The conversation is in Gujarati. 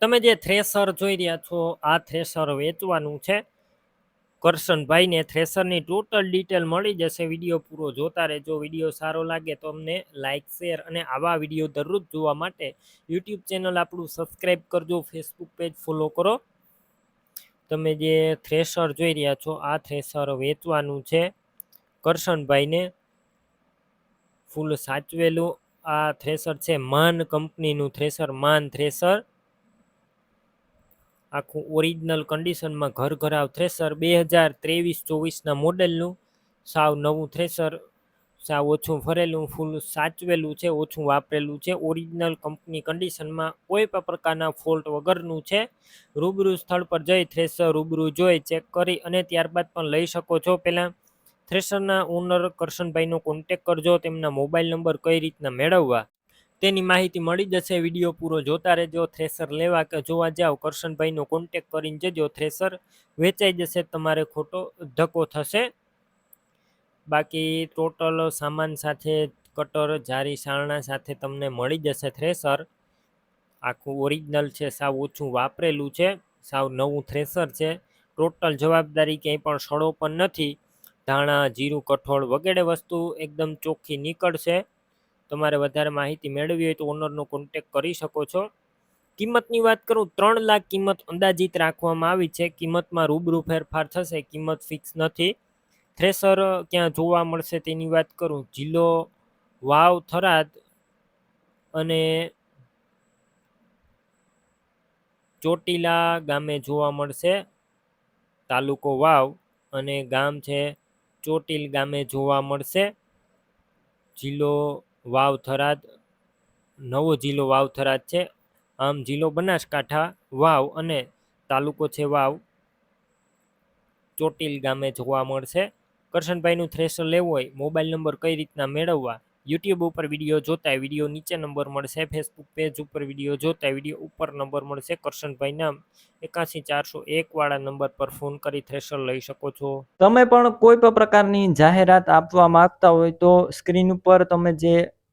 તમે જે થ્રેસર જોઈ રહ્યા છો, આ થ્રેસર વેચવાનું છે. કરશનભાઈને થ્રેસરની ટોટલ ડિટેલ મળી જશે, વીડિયો પૂરો જોતા રહેજો. વીડિયો સારો લાગે તો અમને લાઇક શેર અને આવા વીડિયો દરરોજ જોવા માટે યુટ્યુબ ચેનલ આપણું સબસ્ક્રાઈબ કરજો, ફેસબુક પેજ ફોલો કરો. તમે જે થ્રેસર જોઈ રહ્યા છો, આ થ્રેસર વેચવાનું છે. કરશનભાઈને ફૂલ સાચવેલું. આ થ્રેસર છે માન કંપનીનું થ્રેસર માન થ્રેસર આખું ઓરિજિનલ કન્ડિશનમાં ઘર ઘરાવ થ્રેસર બે હજાર ત્રેવીસ ચોવીસના મોડેલનું સાવ નવું થ્રેસર સાવ ઓછું ફરેલું ફૂલ સાચવેલું છે, ઓછું વાપરેલું છે. ઓરિજિનલ કંપની કન્ડિશનમાં કોઈ પણ પ્રકારના ફોલ્ટ વગરનું છે. રૂબરૂ સ્થળ પર જઈ થ્રેસર રૂબરૂ જોઈ ચેક કરી અને ત્યારબાદ પણ લઈ શકો છો. પહેલાં થ્રેસરના ઓનર કરશનભાઈનો કોન્ટેક કરજો, તેમના મોબાઈલ નંબર કઈ રીતના મેળવવા. તેની માહિતી મળી જશે. વીડિયો પૂરો જોતા રહેજો. થ્રેસર લેવા કે જોવા જાઓ કરશનભાઈનો કોન્ટેક કરીને જજો. થ્રેસર વેચાઈ જશે, તમારે ખોટો ધક્કો થશે. બાકી ટોટલ સામાન સાથે કટર જારી, સારણા સાથે તમને મળી જશે થ્રેસર. આખું ઓરિજિનલ છે, સાવ ઓછું વાપરેલું છે, સાવ નવું થ્રેસર છે. ટોટલ જવાબદારી ક્યાંય પણ સડો પણ નથી. ધાણા, જીરું, કઠોળ વગેરે વસ્તુ એકદમ ચોખ્ખી નીકળશે. તમારે વધારે માહિતી મેળવી હોય તો ઓનરનો કોન્ટેક કરી શકો છો. કિંમતની વાત કરું, ત્રણ લાખ કિંમત અંદાજિત રાખવામાં આવી છે. કિંમતમાં રૂબરૂ ફેરફાર થશે, કિંમત ફિક્સ નથી. થ્રેસર ક્યાં જોવા મળશે તેની વાત કરું. જિલ્લો, વાવ, થરાદ અને ચોટીલા ગામે જોવા મળશે. તાલુકો વાવ અને ગામ છે ચોટીલ ગામે જોવા મળશે. જિલ્લો વાવ થરાદ નવો જિલ્લો વાવ થરાદ છે. આમ જિલ્લો બનાસકાંઠા વાવ અને તાલુકો છે વાવ. ચોટીલ ગામે જોવા મળશે. કરશનભાઈનું થ્રેશર લેવું હોય, મોબાઈલ નંબર કઈ રીતના મેળવવા? યુટ્યુબ ઉપર વીડિયો જોતા વીડિયો નીચે નંબર મળશે. ફેસબુક પેજ ઉપર વીડિયો જોતા વીડિયો ઉપર નંબર મળશે. કરશનભાઈના એકાસી ચારસો એક વાળા નંબર પર ફોન કરી થ્રેશર લઈ શકો છો. તમે પણ કોઈ પણ પ્રકારની જાહેરાત આપવા માંગતા હોય તો સ્ક્રીન ઉપર તમે જે